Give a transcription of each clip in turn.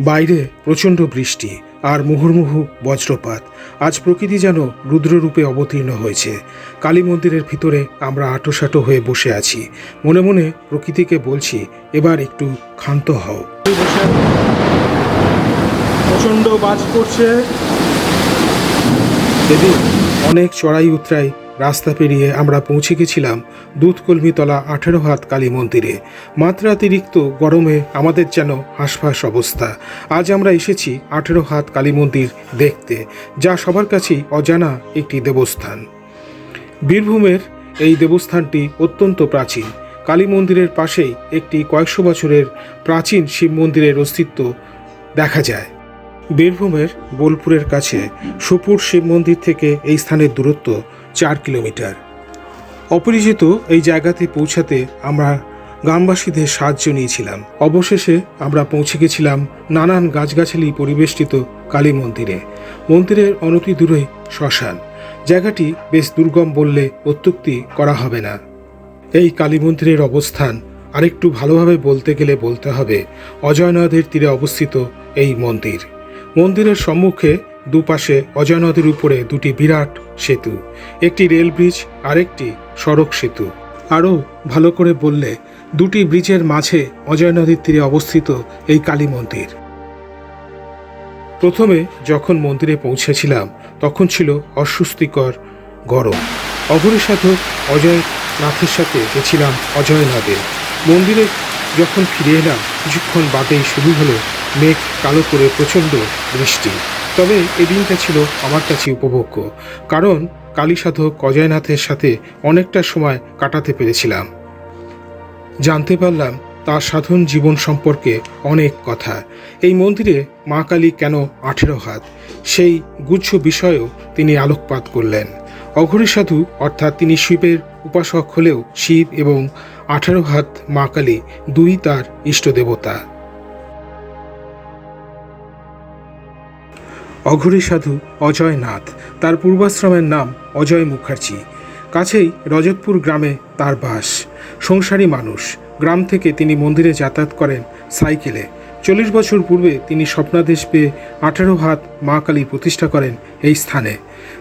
বাইরে প্রচণ্ড বৃষ্টি আর মুহুর্মুহু বজ্রপাত। আজ প্রকৃতি যেন রুদ্ররূপে অবতীর্ণ হয়েছে। কালী মন্দিরের ভিতরে আমরা আটোসাটো হয়ে বসে আছি। মনে মনে প্রকৃতিকে বলছি এবার একটু ক্ষান্ত হও। প্রচণ্ড বাজ পড়ছে। এদিন অনেক চড়াই উতরাই রাস্তা পেরিয়ে আমরা পৌঁছে গেছিলাম দুধকলমিতলা আঠেরো হাত কালী মন্দিরে। মাত্রাতিরিক্ত গরমে আমাদের যেন হাঁসফাঁস অবস্থা। আজ আমরা এসেছি আঠেরো হাত কালী মন্দির দেখতে, যা সবার কাছেই অজানা একটি দেবস্থান। বীরভূমের এই দেবস্থানটি অত্যন্ত প্রাচীন। কালী মন্দিরের পাশেই একটি কয়েকশো বছরের প্রাচীন শিব মন্দিরের অস্তিত্ব দেখা যায়। বীরভূমের বোলপুরের কাছে সুপুর শিব মন্দির থেকে এই স্থানের দূরত্ব চার কিলোমিটার। অপরিচিত এই জায়গাতে পৌঁছাতে আমরা গ্রামবাসীদের সাহায্য নিয়েছিলাম। অবশেষে আমরা পৌঁছে গেছিলাম নানান গাছগাছালি পরিবেষ্টিত কালী মন্দিরে। মন্দিরের অনতি দূরে শ্মশান। জায়গাটি বেশ দুর্গম বললে অত্যুক্তি করা হবে না। এই কালী মন্দিরের অবস্থান আরেকটু ভালোভাবে বলতে গেলে বলতে হবে অজয় নদের তীরে অবস্থিত এই মন্দির। মন্দিরের সম্মুখে দুপাশে অজয় নদীর উপরে দুটি বিরাট সেতু, একটি রেল ব্রিজ আরেকটি সড়ক সেতু। আরও ভালো করে বললে, দুটি ব্রিজের মাঝে অজয় নদীর তীরে অবস্থিত এই কালী মন্দির। প্রথমে যখন মন্দিরে পৌঁছেছিলাম, তখন ছিল অস্বস্তিকর গরম। অঘরী অজয় নাথের সাথে গেছিলাম অজয় নদে মন্দিরে যখন ফিরে এলাম, কিছুক্ষণ বাদেই শুরু হলো মেঘ কালো করে প্রচণ্ড বৃষ্টি। তবে এই দিনটা ছিল আমার কাছে উপভোগ্য, কারণ কালী সাধক অজয়নাথের সাথে অনেকটা সময় কাটাতে পেরেছিলাম। জানতে পারলাম তার সাধন জীবন সম্পর্কে অনেক কথা। এই মন্দিরে মা কালী কেন আঠেরো হাত? সেই গুচ্ছ বিষয়েও তিনি আলোকপাত করলেন। অঘরী সাধু অর্থাৎ তিনি শিবের উপাসক হলেও শিব এবং আঠারো হাত মা কালী দুই তার ইষ্ট দেবতা। অঘরী সাধু অজয় নাথ, তার পূর্বাশ্রমের নাম অজয় মুখার্জি। কাছেই রজতপুর গ্রামে তার বাস। সংসারী মানুষ। গ্রাম থেকে তিনি মন্দিরে যাতায়াত করেন সাইকেলে। চল্লিশ বছর পূর্বে তিনি স্বপ্নাদেশ পেয়ে আঠারো হাত মা কালী প্রতিষ্ঠা করেন এই স্থানে।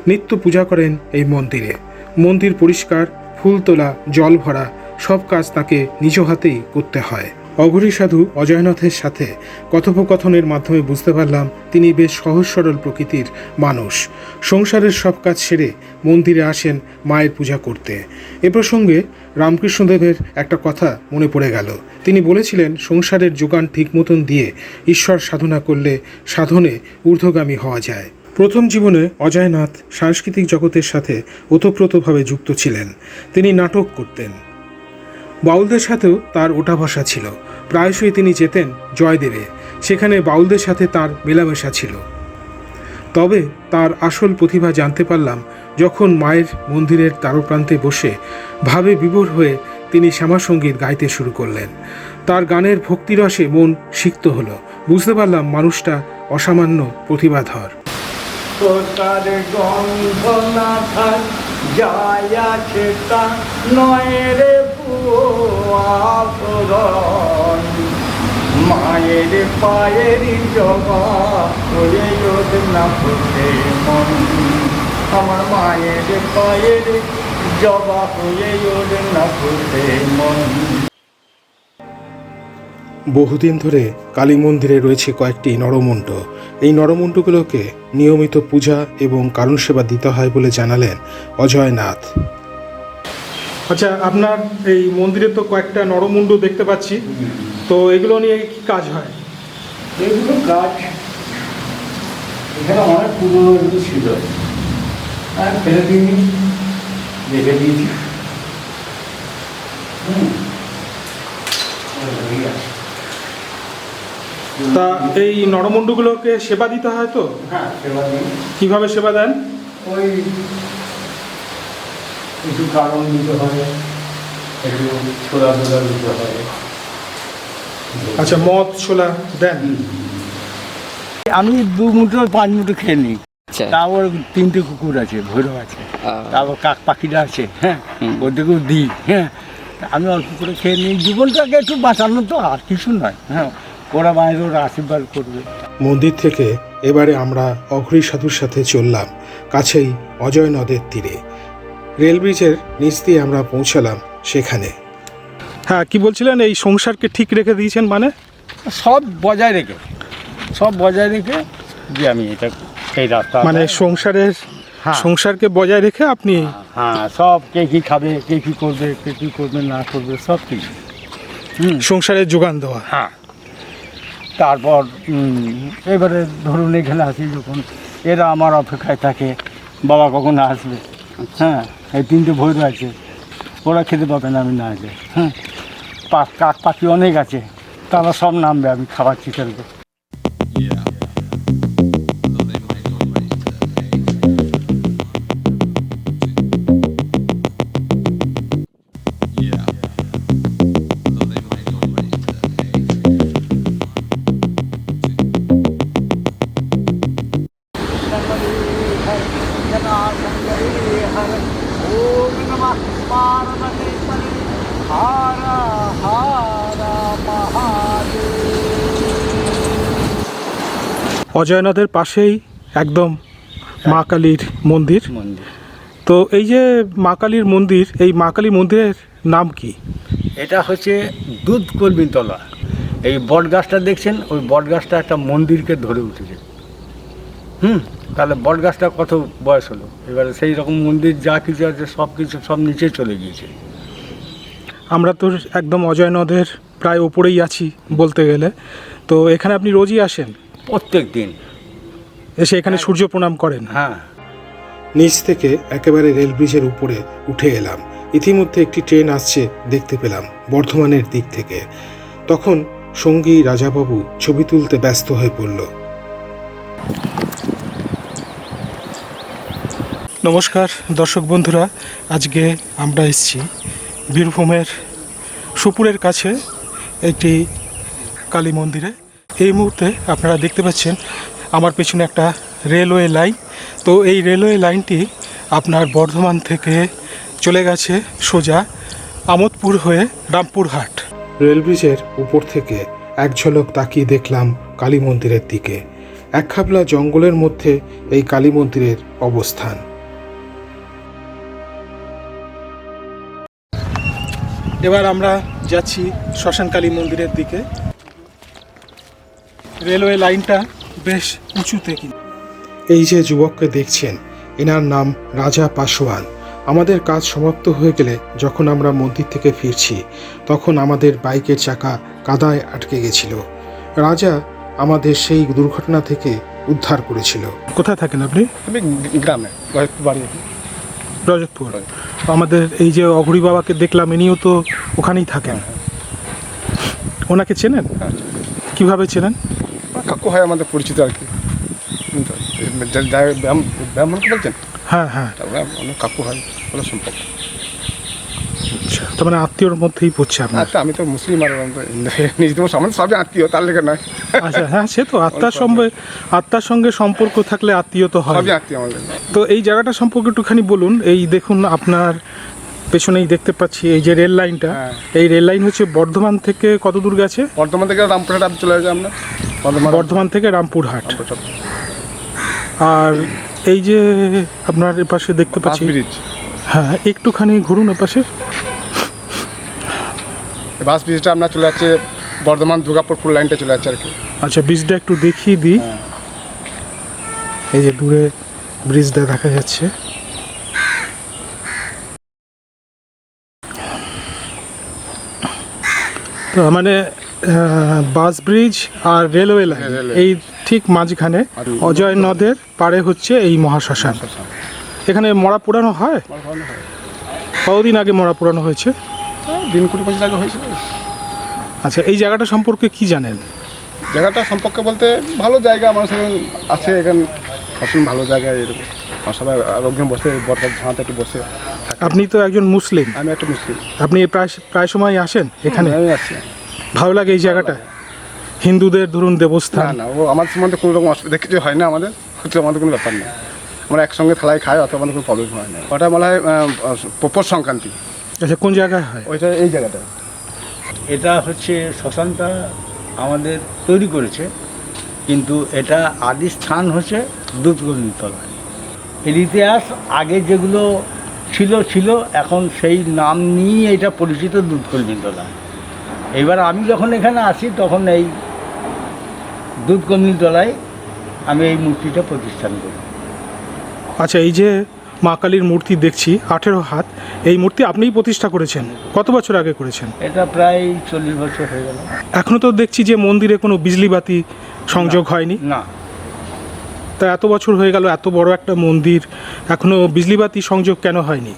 নিত্য পূজা করেন এই মন্দিরে। মন্দির পরিষ্কার, ফুল তোলা, জল ভরা সব কাজ তাকে নিজ হাতেই করতে হয়। অঘরী সাধু অজয়নাথের সাথে কথোপকথনের মাধ্যমে বুঝতে পারলাম তিনি বেশ সহজ সরল প্রকৃতির মানুষ। সংসারের সব কাজ সেরে মন্দিরে আসেন মায়ের পূজা করতে। এ প্রসঙ্গে রামকৃষ্ণদেবের একটা কথা মনে পড়ে গেল। তিনি বলেছিলেন, সংসারের যোগান ঠিক মতন দিয়ে ঈশ্বর সাধনা করলে সাধনে ঊর্ধ্বগামী হওয়া যায়। প্রথম জীবনে অজয়নাথ সাংস্কৃতিক জগতের সাথে ওতপ্রোতভাবে যুক্ত ছিলেন। তিনি নাটক করতেন। বাউলদের সাথেও তার ওঠা বসা ছিল। প্রায়শই তিনি যেতেন জয়দেবে। সেখানে বাউলদের সাথে তার মেলামেশা ছিল। তবে তার আসল প্রতিভা জানতে পারলাম যখন মায়ের মন্দিরের দ্বারপ্রান্তে বসে ভাবে বিভোর হয়ে তিনি শ্যামাসঙ্গীত গাইতে শুরু করলেন। তার গানের ভক্তিরসে মন সিক্ত হলো। বুঝতে পারলাম মানুষটা অসামান্য প্রতিভাধর। তোতার গন্ধ না থাক যায় আছে তা নয় রে মায়ের পায়ের জবা রোদ না ফুটে মন। আমার মায়ের পায়ের জবা হয়ে না ফুটে মন। বহুদিন ধরে কালী মন্দিরে রয়েছে কয়েকটি নরমুণ্ড। এই নরমুণ্ডগুলোকে নিয়মিত পূজা এবং কারণ সেবা দিতে হয় বলে জানালেন অজয় নাথ আচ্ছা আপনার এই মন্দিরে তো কয়েকটা নরমুণ্ড দেখতে পাচ্ছি। তো এগুলো নিয়ে কি কাজ হয়? এগুলো গাছ এখানে অনেক পুরনো ছিল। আর ফেলে দিইনি, রেখে দিয়েছি এই আছে। তা এই নরমুণ্ডগুলোকে সেবা দিতে হয় তো? হ্যাঁ সেবা দিই। কীভাবে সেবা দেন? ওই একটু কারণ দিতে হবে একটু ছোলা ছোলা দিতে হবে আচ্ছা মদ ছোলা দেন? আমি দু মুঠো পাঁচ মুঠো খেয়ে নিই। আচ্ছা। তারপর তিনটে কুকুর আছে ভৈরব আছে। তারপর কাক পাখিরা আছে হ্যাঁ। ওদেরকেও দিই হ্যাঁ? আমি অল্প করে খেয়ে নিই। জীবনটাকে একটু বাঁচানো তো আর কিছু নয় হ্যাঁ? ওরা বাইরে ওরা আশীর্বাদ করবে। মন্দির থেকে এবারে আমরা অঘরী সাধুর সাথে চললাম কাছেই অজয় নদের তীরে। রেল ব্রিজের নিচ দিয়ে আমরা পৌঁছালাম সেখানে। হ্যাঁ কি বলছিলেন? এই সংসারকে ঠিক রেখে দিয়েছেন মানে? সব বজায় রেখে সব বজায় রেখে যে আমি এটা এই রাস্তা মানে সংসারের হ্যাঁ। সংসারকে বজায় রেখে আপনি হ্যাঁ সব কে কী খাবে কে কী করবে কে কী করবে না করবে সব কিছু হুম। সংসারের যোগান দেওয়া। হ্যাঁ। তারপর এবারে ধরুন এখানে আসি যখন, এরা আমার অপেক্ষায় থাকে, বাবা কখন আসবে? হ্যাঁ এই তিনটে ভৈর আছে, ওরা খেতে পাবে না, আমি না আছে হ্যাঁ। কাক পাখি অনেক আছে, তারা সব নামবে, আমি খাবার চিকেনকে অজয় নদের পাশেই একদম মা কালীর মন্দির। মন্দির। তো এই যে মা কালীর মন্দির এই মা কালী মন্দিরের নাম কি? এটা হচ্ছে দুধ কলবিনতলা এই বট গাছটা দেখছেন? ওই বট গাছটা একটা মন্দিরকে ধরে উঠেছে। হুম? তাহলে বট গাছটা কত বয়স হলো? এবারে সেই রকম মন্দির যা কিছু আছে সব কিছু সব নিচে চলে গিয়েছে। আমরা তো একদম অজয় নদের প্রায় ওপরেই আছি বলতে গেলে। তো এখানে আপনি রোজই আসেন? প্রত্যেক দিন। এসে এখানে সূর্য প্রণাম করেন? হ্যাঁ। নিচ থেকে একেবারে রেল ব্রিজের উপরে উঠে এলাম। ইতিমধ্যে একটি ট্রেন আসছে দেখতে পেলাম বর্ধমানের দিক থেকে। তখন সঙ্গী রাজাবাবু ছবি তুলতে ব্যস্ত হয়ে পড়ল। নমস্কার, দর্শক বন্ধুরা, আজকে আমরা এসেছি বীরভূমের সুপুরের কাছে একটি কালী মন্দিরে। এই মুহূর্তে আপনারা দেখতে পাচ্ছেন আমার পেছনে একটা রেলওয়ে লাইন। তো এই রেলওয়ে লাইনটি আপনার বর্ধমান থেকে চলে গেছে সোজা আমোদপুর হয়ে রামপুরহাট রেল ব্রিজের উপর থেকে এক ঝলক তাকিয়ে দেখলাম কালী মন্দিরের দিকে। এক খাবলা জঙ্গলের মধ্যে এই কালী মন্দিরের অবস্থান। এবার আমরা যাচ্ছি শ্মশানকালী মন্দিরের দিকে। রেলওয়ে লাইনটা বেশ উঁচুতে কিন্তু। এই যে যুবককে দেখছেন এনার নাম রাজা পাসোয়ান আমাদের কাজ সমাপ্ত হয়ে গেলে যখন আমরা মন্দির থেকে ফিরছি তখন আমাদের বাইকের চাকা কাদায় আটকে গেছিল। রাজা আমাদের সেই দুর্ঘটনা থেকে উদ্ধার করেছিল। কোথায় থাকেন আপনি? আমি গ্রামে বাড়ি রজতপুর। আমাদের এই যে অঘুরি বাবাকে দেখলাম ইনিও তো ওখানেই থাকেন। ওনাকে চেনেন? কীভাবে চেনেন? কাকু হয় আমাদের পরিচিত আর কি। ব্যায়াম বলছেন? হ্যাঁ হ্যাঁ। কাকু হয় সম্পর্ক। তার মানে আত্মীয়র মধ্যেই পড়ছে আপনার। আচ্ছা আমি তো মুসলিম আর আমি নিজে তোমার সামনে সবই আত্মীয় তার লেগে নয়। আচ্ছা হ্যাঁ সে তো আত্মার সঙ্গে আত্মার সঙ্গে সম্পর্ক থাকলে আত্মীয় তো হয়। আত্মীয় তো এই জায়গাটা সম্পর্কে একটুখানি বলুন। এই দেখুন আপনার পেছনেই দেখতে পাচ্ছি এই যে রেল লাইনটা। হ্যাঁ। এই রেল লাইন হচ্ছে বর্ধমান থেকে কত দূর গেছে? বর্ধমান থেকে রামপুরহাট চলে যাই আমরা। বর্ধমান থেকে রামপুরহাট। আর এই যে আপনার এপাশে দেখতে পাচ্ছি ব্রিজ। হ্যাঁ একটুখানি ঘুরুন এই বাস ব্রিজটা আপনার চলে যাচ্ছে বর্ধমান দুর্গাপুর ফুল লাইনটা চলে যাচ্ছে আর কি। আচ্ছা ব্রিজটা একটু দেখিয়ে দিই। হ্যাঁ। এই যে দূরে ব্রিজটা দেখা যাচ্ছে। তো মানে বাস ব্রিজ আর রেলওয়ে লাইন এই ঠিক মাঝখানে অজয় নদের পারে হচ্ছে এই মহাশ্মশান। এখানে মরা পোড়ানো হয়? কতদিন আগে মরা পোড়ানো হয়েছে? দিন কুড়ি পঁচিশ আগে হয়েছিল আচ্ছা এই জায়গাটা সম্পর্কে কি জানেন? জায়গাটা সম্পর্কে বলতে ভালো জায়গা আমার সঙ্গে আছে এখানে সবসময় ভালো জায়গা এরকম সবাই লোকজন বসে বরফ ঝাঁতে একটু বসে আপনি তো একজন মুসলিম। আমি একটা মুসলিম। আপনি প্রায় প্রায় সময় আসেন এখানে? আমি আসছি ভালো লাগে এই জায়গাটা? হিন্দুদের ধরুন দেবস্থান? না ও আমার সম্বন্ধে কোনো রকম অসুবিধা কিছু হয় না আমাদের হচ্ছে আমাদের কোনো ব্যাপার নেই আমরা একসঙ্গে থালায় খাই অত আমাদের কোনো প্রবলেম হয় না। ওটা বলা হয় পপর সংক্রান্তি। আচ্ছা কোন জায়গায় হয়? ওইটা এই জায়গাটা। এটা হচ্ছে শ্মশানটা আমাদের তৈরি করেছে কিন্তু এটা আদি স্থান হচ্ছে দুধগোবিন্দতলা এর ইতিহাস আগে যেগুলো ছিল ছিল এখন সেই নাম নিয়েই এটা পরিচিত দুধকলমিতলা এবার আমি যখন এখানে আসি তখন এই দুধকলমিতলায় আমি এই মূর্তিটা প্রতিষ্ঠান করি। আচ্ছা এই যে মা কালীর মূর্তি দেখছি আঠেরো হাত এই মূর্তি আপনিই প্রতিষ্ঠা করেছেন? কত বছর আগে করেছেন? এটা প্রায় চল্লিশ বছর হয়ে গেল। এখনও তো দেখছি যে মন্দিরে কোনো বিজলি বাতি সংযোগ হয়নি? না। তা এত বছর হয়ে গেল এত বড় একটা মন্দির এখনও বিজলি বাতি সংযোগ কেন হয়নি?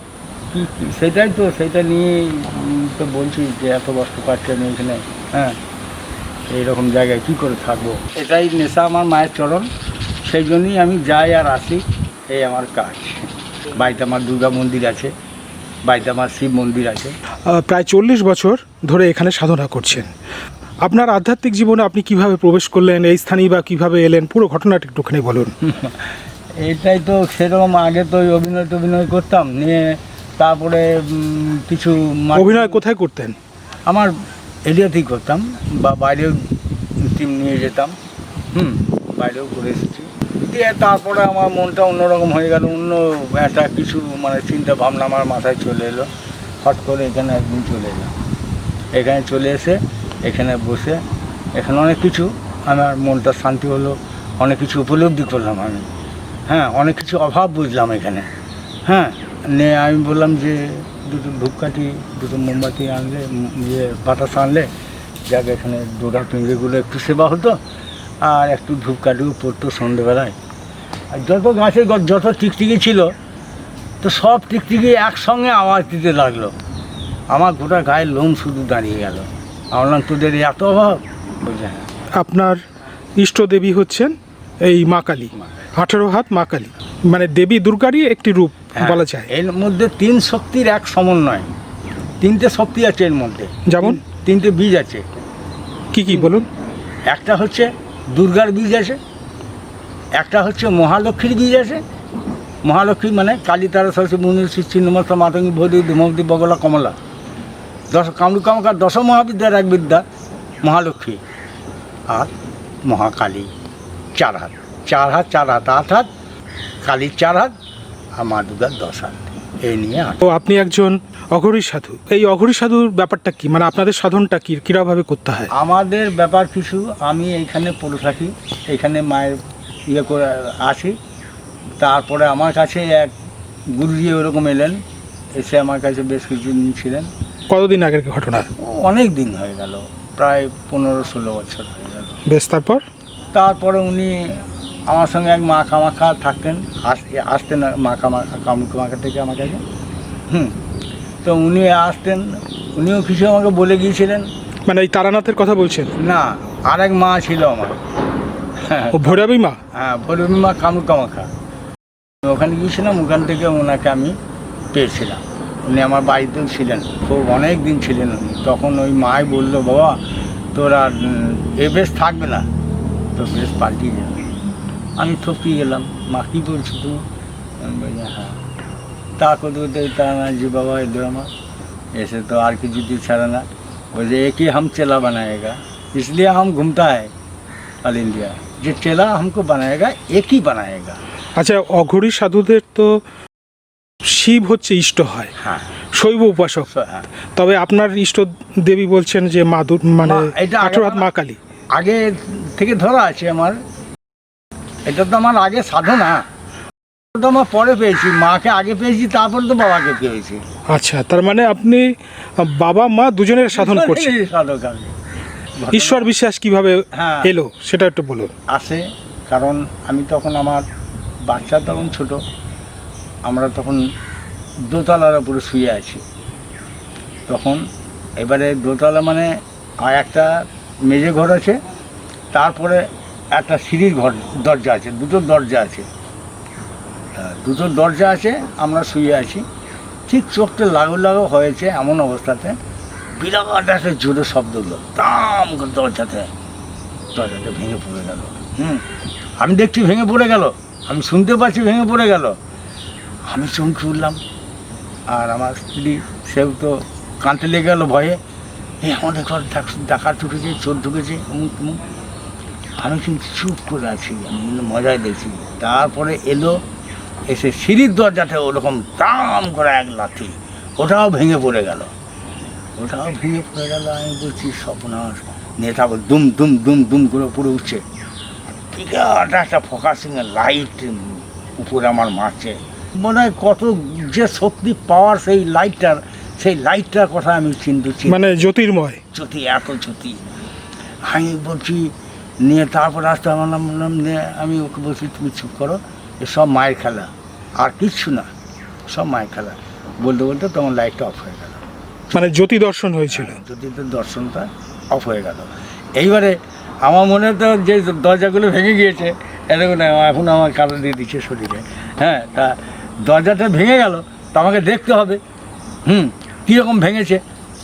সেটাই তো সেটা নিয়েই তো বলছি যে এত কষ্ট পাচ্ছি আমি এখানে হ্যাঁ। এইরকম জায়গায় কি করে থাকব? এটাই নেশা আমার মায়ের চরণ সেই জন্যই আমি যাই আর আসি। এই আমার কাজ। বাড়িতে আমার দুর্গা মন্দির আছে বাড়িতে আমার শিব মন্দির আছে। প্রায় চল্লিশ বছর ধরে এখানে সাধনা করছেন। আপনার আধ্যাত্মিক জীবনে আপনি কীভাবে প্রবেশ করলেন এই স্থানেই বা কীভাবে এলেন পুরো ঘটনাটা একটুখানি বলুন। এটাই তো সেরকম আগে তো ওই অভিনয় টভিনয় করতাম নিয়ে তারপরে কিছু অভিনয় কোথায় করতেন? আমার এরিয়াতেই করতাম বা বাইরেও টিম নিয়ে যেতাম। হুম বাইরেও করে এসেছি। দিয়ে তারপরে আমার মনটা অন্যরকম হয়ে গেল, অন্য একটা কিছু মানে চিন্তা ভাবনা আমার মাথায় চলে এলো। হট করে এখানে একদিন চলে এলাম। এখানে চলে এসে, এখানে বসে, এখানে অনেক কিছু আমার মনটা শান্তি হলো, অনেক কিছু উপলব্ধি করলাম আমি। হ্যাঁ অনেক কিছু অভাব বুঝলাম এখানে। হ্যাঁ নিয়ে আমি বললাম যে দুটো ধূপকাঠি, দুটো মোমবাতি আনলে ইয়ে বাতাস আনলে, যাক এখানে দুটা পিঁড়েগুলো একটু সেবা হতো, আর একটু ধূপকাঠিও পড়তো সন্ধেবেলায়। আর যত গাছের গ- যত টিকটিকি ছিল তো সব টিকটিকি একসঙ্গে আওয়াজ দিতে লাগল। আমার গোটা গায়ের লোম শুধু দাঁড়িয়ে গেল। আমার তোদের এত অভাব? বলছে হ্যাঁ। আপনার ইষ্ট দেবী হচ্ছেন এই মা কালী আঠেরো হাত মা কালী। মানে দেবী দুর্গারই একটি রূপ হ্যাঁ, বলা যায়। এর মধ্যে তিন শক্তির এক সমন্বয়। তিনটে শক্তি আছে এর মধ্যে। যেমন? তিনটে বীজ আছে। কি কি বলুন? একটা হচ্ছে দুর্গার বীজ আছে একটা হচ্ছে মহালক্ষ্মীর বীজ আছে। মহালক্ষ্মী মানে কালী তারা সরস্বতী মুনি সৃষ্টি নমস্ত মাতঙ্গী ভৌদি ধুমক্তি বগলা কমলা। দশ কামরু কামকার দশ মহাবিদ্যার এক বিদ্যা মহালক্ষ্মী। আর মহাকালী চার হাত। চার হাত চার হাত আট হাত কালীর চার হাত আর মা দুর্গার দশ হাত। এই নিয়ে তো আপনি একজন অঘরী সাধু। এই অঘরী সাধুর ব্যাপারটা কি? মানে আপনাদের সাধনটা কি? কীভাবে করতে হয়? আমাদের ব্যাপার কিছু আমি এইখানে পড়ে থাকি এখানে মায়ের ইয়ে করে আসি। তারপরে আমার কাছে এক গুরুজি ওরকম এলেন এসে আমার কাছে বেশ কিছুদিন ছিলেন। কতদিন আগের ঘটনা? অনেক দিন হয়ে গেল প্রায় পনেরো ষোলো বছর হয়ে গেল। বেশ তারপর? তারপরে উনি আমার সঙ্গে এক মা কামাখা থাকতেন আসতেন মা কামাখা কামাখা থেকে আমার কাছে। হুম তো উনি আসতেন উনিও কিছু আমাকে বলে গিয়েছিলেন। মানে এই তারানাথের কথা বলছেন? না আরেক মা ছিল আমার। ও ভৈরবী মা হ্যাঁ পরিমা কামু কামাখা ওখানে গিয়েছিলাম ওখান থেকে ওনাকে আমি পেয়েছিলাম উনি আমার বাড়িতেও ছিলেন খুব অনেক দিন ছিলেন উনি তখন ওই মাই বললো বাবা তোর আর উম, এ বেশ থাকবে না তো বেশ পাল্টিয়ে যাবে আমি থপকি গেলাম মা কী বলছো তুমি আমি বলছি হ্যাঁ তা করতে করতে তা না যে বাবা এদের আমার ऐसे तो आर की जुटी छड़ना बोले एक ही हम चेला बनाएगा इसलिए हम घूमता है ऑल इंडिया जो चेला हमको बनाएगा एक ही बनाएगा আচ্ছা অঘরী সাধুদের তো শিব হচ্ছে ইষ্ট হয় হ্যাঁ শৈব উপাসক so, হ্যাঁ। তবে আপনার ইষ্ট দেবী বলছেন যে মা দুর মানে মা, এটা আগে আঠেরো হাত বলা- মা কালী আগে থেকে ধরা আছে আমার এটা তো আমার আগে সাধনা এটা তো আমার পরে পেয়েছি মাকে আগে পেয়েছি তারপর তো বাবাকে পেয়েছি আচ্ছা তার মানে আপনি বাবা মা দুজনের সাধন করছেন সাধক আমি ঈশ্বর বিশ্বাস কীভাবে হ্যাঁ। এলো সেটা একটু বলুন। আসে কারণ আমি তখন আমার বাচ্চা তখন ছোট আমরা তখন দোতলার উপরে শুয়ে আছি। তখন এবারে দোতলা মানে আর একটা মেঝে ঘর আছে তারপরে একটা সিঁড়ির ঘর দরজা আছে দুটো দরজা আছে। দুটো দরজা আছে আমরা শুয়ে আছি। ঠিক চোখটা লাগো লাগো হয়েছে এমন অবস্থাতে বিরাট একটা জোরে শব্দ হলো দাম করে দরজাতে দরজাটা ভেঙে পড়ে গেল। হুম? আমি দেখছি ভেঙে পড়ে গেল। আমি শুনতে পাচ্ছি ভেঙে পড়ে গেল। আমি চমকে উঠলাম। আর আমার স্ত্রী, সেও তো কাঁদতে লেগে গেলো ভয়ে। এই আমাদের ঘর ডাকাত ঢুকেছে, চোর ঢুকেছে, অমুক তমুক। আমি কিন্তু চুপ করে আছি। আমি কিন্তু মজায় দেখছি। তারপরে এলো, এসে সিঁড়ির দরজাতে ওরকম টাম করে এক লাথি। ওটাও ভেঙে পড়ে গেল। ওটাও ভেঙে পড়ে গেল। আমি বলছি স্বপ্নাশ নেতা দুম দুম দুম দুম করে পড়ে উঠছে। বিরাট একটা ফোকাসিং লাইট উপরে আমার মারছে। মনে হয় কত যে শক্তি পাওয়ার সেই লাইটটার সেই লাইটটার কথা আমি চিন্তা মানে জ্যোতির্ময়। জ্যোতি এত জ্যোতি। আমি বলছি নিয়ে তারপর আসতে আমার নাম বললাম নিয়ে আমি ওকে বলছি তুমি চুপ করো এ সব মায়ের খেলা। আর কিচ্ছু না সব মায়ের খেলা। বলতে বলতে তোমার লাইটটা অফ হয়ে গেল। মানে জ্যোতি দর্শন হয়েছিল। জ্যোতির দর্শনটা অফ হয়ে গেল। এইবারে আমার মনে তো যে দরজাগুলো ভেঙে গিয়েছে এরকম এখন আমার কালো দিয়ে দিচ্ছে শরীরে। হ্যাঁ তা দরজাটা ভেঙে গেল, তো আমাকে দেখতে হবে। হুম, কীরকম ভেঙেছে?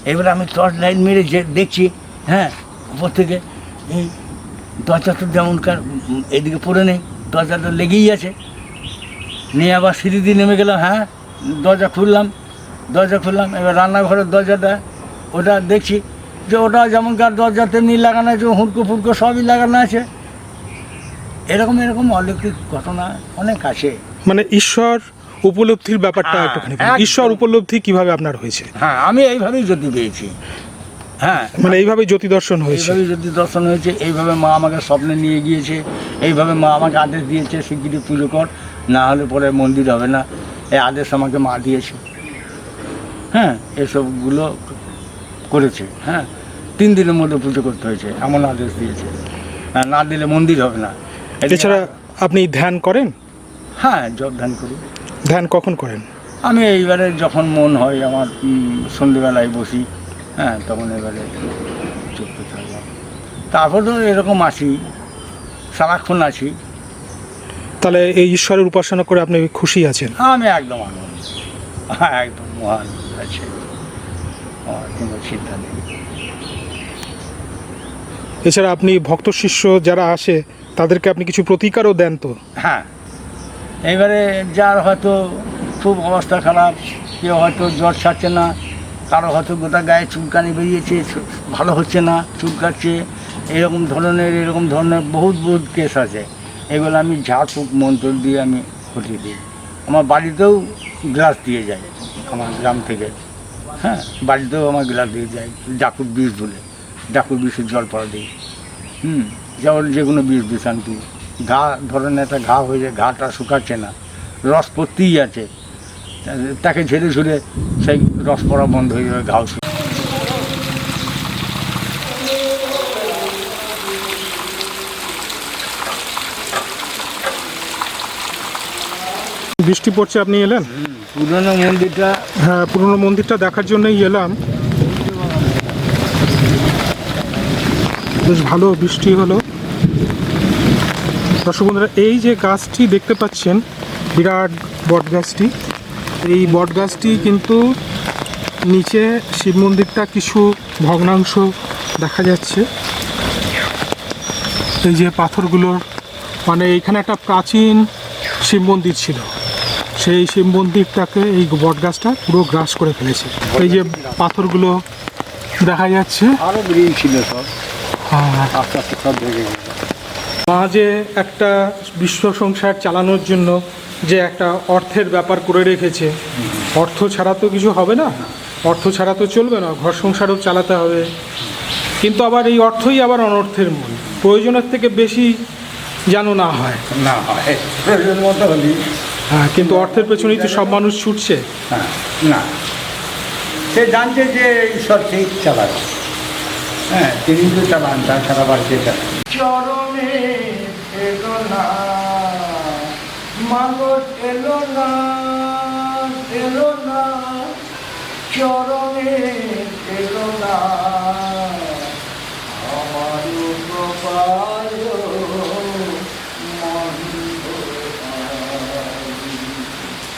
এবারে আমি টর্চ লাইট মেরে যে দেখছি হ্যাঁ উপর থেকে, এই দরজা তো যেমনকার এদিকে পড়ে নেই দরজাটা লেগেই আছে। নিয়ে আবার সিঁড়ি দিয়ে নেমে গেলাম হ্যাঁ দরজা খুললাম দরজা খুললাম, এবার রান্নাঘরের দরজাটা, ওটা দেখছি যে ওটা যেমনকার দরজা তেমনি লাগানো আছে হুড়কো ফুড়কো সবই লাগানো আছে। এরকম এরকম অলৌকিক ঘটনা অনেক আছে। মানে ঈশ্বর উপলব্ধির ব্যাপারটা হ্যাঁ, একটুখানি ঈশ্বর উপলব্ধি কীভাবে আপনার হয়েছে? হ্যাঁ আমি এইভাবেই জ্যোতি পেয়েছি। হ্যাঁ মানে এইভাবে জ্যোতি দর্শন হয়েছে। এইভাবেই যদি দর্শন হয়েছে। এইভাবে মা আমাকে স্বপ্নে নিয়ে গিয়েছে। এইভাবে মা আমাকে আদেশ দিয়েছে শিগগিরি পুজো কর না হলে পরে মন্দির হবে না। এই আদেশ আমাকে মা দিয়েছে। হ্যাঁ এসবগুলো করেছে হ্যাঁ? তিন দিনের মধ্যে পুজো করতে হয়েছে এমন আদেশ দিয়েছে। হ্যাঁ, না দিলে মন্দির হবে না। এছাড়া আপনি ধ্যান করেন? হ্যাঁ জব ধ্যান করি। ধ্যান কখন করেন? আমি এইবারে যখন মন হয় আমার সন্ধেবেলায় বসি হ্যাঁ তখন এবারে চুপতে থাকলাম তারপর তো এরকম আসি সারাক্ষণ আছি। তাহলে এই ঈশ্বরের উপাসনা করে আপনি খুশি আছেন? আমি একদম আনন্দ হ্যাঁ একদম মহান আছে। কোনো চিন্তা নেই এছাড়া আপনি ভক্ত শিষ্য যারা আসে তাদেরকে আপনি কিছু প্রতিকারও দেন তো? হ্যাঁ। এবারে যার হয়তো খুব অবস্থা খারাপ কেউ হয়তো জ্বর ছাড়ছে না কারও হয়তো গোটা গায়ে চুলকানি বেরিয়েছে ভালো হচ্ছে না চুলকাচ্ছে এরকম ধরনের এরকম ধরনের বহুত বহুত কেস আছে। এগুলো আমি ঝাড়ফুঁক মন্ত্র দিয়ে আমি ঘটিয়ে দিই। আমার বাড়িতেও গ্লাস দিয়ে যায় আমার গ্রাম থেকে। হ্যাঁ বাড়িতেও আমার গ্লাস দিয়ে যায় ডাকুর বিষ বলে ডাকুর বিষের জল পড়া দিই হুম যেমন যে কোনো বিষ আনতি। ঘা ধরেন একটা ঘা হয়ে যায় ঘাটা শুকাচ্ছে না রস পড়তেই আছে। তাকে ঝেড়ে ঝুড়ে সেই রস পড়া বন্ধ হয়ে যাবে ঘাও বৃষ্টি পড়ছে আপনি এলেন? পুরনো মন্দিরটা? হ্যাঁ পুরনো মন্দিরটা দেখার জন্যই এলাম। বেশ ভালো বৃষ্টি হলো। দর্শক বন্ধুরা, এই যে গাছটি দেখতে পাচ্ছেন, বিরাট বট গাছটি, এই বট গাছটি কিন্তু নিচে শিব মন্দিরটা কিছু ভগ্নাংশ দেখা যাচ্ছে। এই যে পাথরগুলোর মানে এইখানে একটা প্রাচীন শিব মন্দির ছিল। সেই শিব মন্দিরটাকে এই বট গাছটা পুরো গ্রাস করে ফেলেছে। এই যে পাথরগুলো দেখা যাচ্ছে। আরও সব। আস্তে আস্তে সব ভেঙে গেছে। মা যে একটা বিশ্ব সংসার চালানোর জন্য যে একটা অর্থের ব্যাপার করে রেখেছে। অর্থ ছাড়া তো কিছু হবে না। অর্থ ছাড়া তো চলবে না। ঘর সংসারও চালাতে হবে। কিন্তু আবার এই অর্থই আবার অনর্থের মূল। প্রয়োজনের থেকে বেশি যেন না হয়। না হয়। প্রয়োজন মতো হলি হ্যাঁ কিন্তু অর্থের পেছনেই তো সব মানুষ ছুটছে। হ্যাঁ না। সে জানছে যে ঈশ্বর সেই চালাবে হ্যাঁ তিনি তো চালান তার চালাবার সে চরমে এলো না মাগর এলো না এলো না। চরমে এলো না আমার